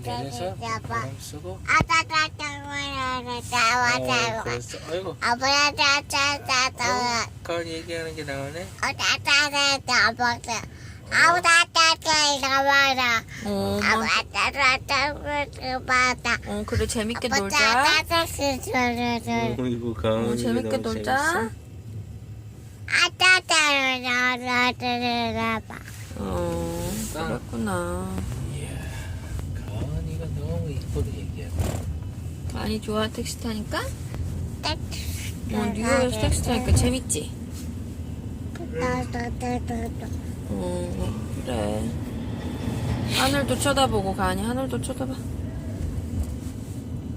내려서 바람 쓰고 어, 그랬어. 아이고 아까 어, 얘기하는 게 나오네 어, 엄마. 어. 어, 어, 그래 재밌게 놀자. 그리고 가은이 어, 재밌게 놀자. 어, 아. 그랬구나. 많이 좋아 택시 타니까? 어, 뉴욕에서 택시 타니까 재밌지? 어 그래. 하늘도 쳐다보고 가니? 하늘도 쳐다봐.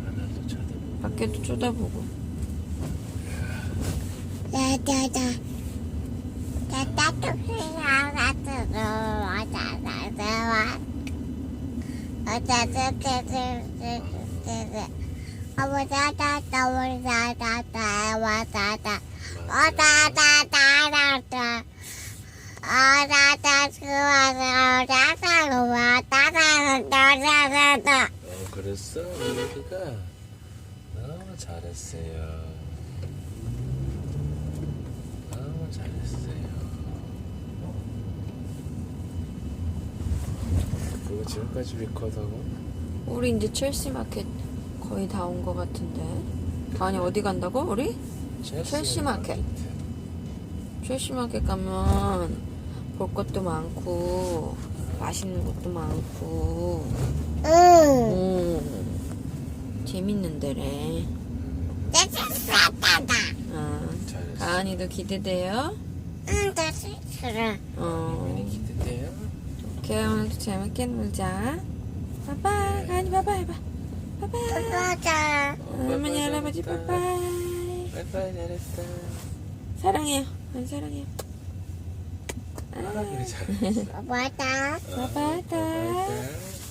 하늘도 쳐다보고. 밖에도 쳐다보고. 나나나. 나 따뜻해 나가서 나가서 나가서 나가서 어, 그랬어? 이렇게가? 어, 잘했어요. 어, 잘했어요. 그거 지금까지 리컷하고? 우리 이제 첼시 마켓 거의 다 온 것 같은데. 가니 어디 간다고, 우리? 첼시 마켓. 첼시 마켓 가면 볼 것도 많고, 맛있는 것도 많고, 응 음, 재밌는 데래. 따따따따 어. 가은이도 기대돼요? 응 따따따따 어, 가은이 기대돼요? 오케이, 오늘도 재밌게 놀자. 빠빠이, 가은이 빠빠이 해봐. 빠빠이. 따따 할머니, 할아버지 빠빠이. 빠이빠이 잘했다. 사랑해요. 안 사랑해요. 아, 그래 잘했어. 빠빠이. 빠이빠이.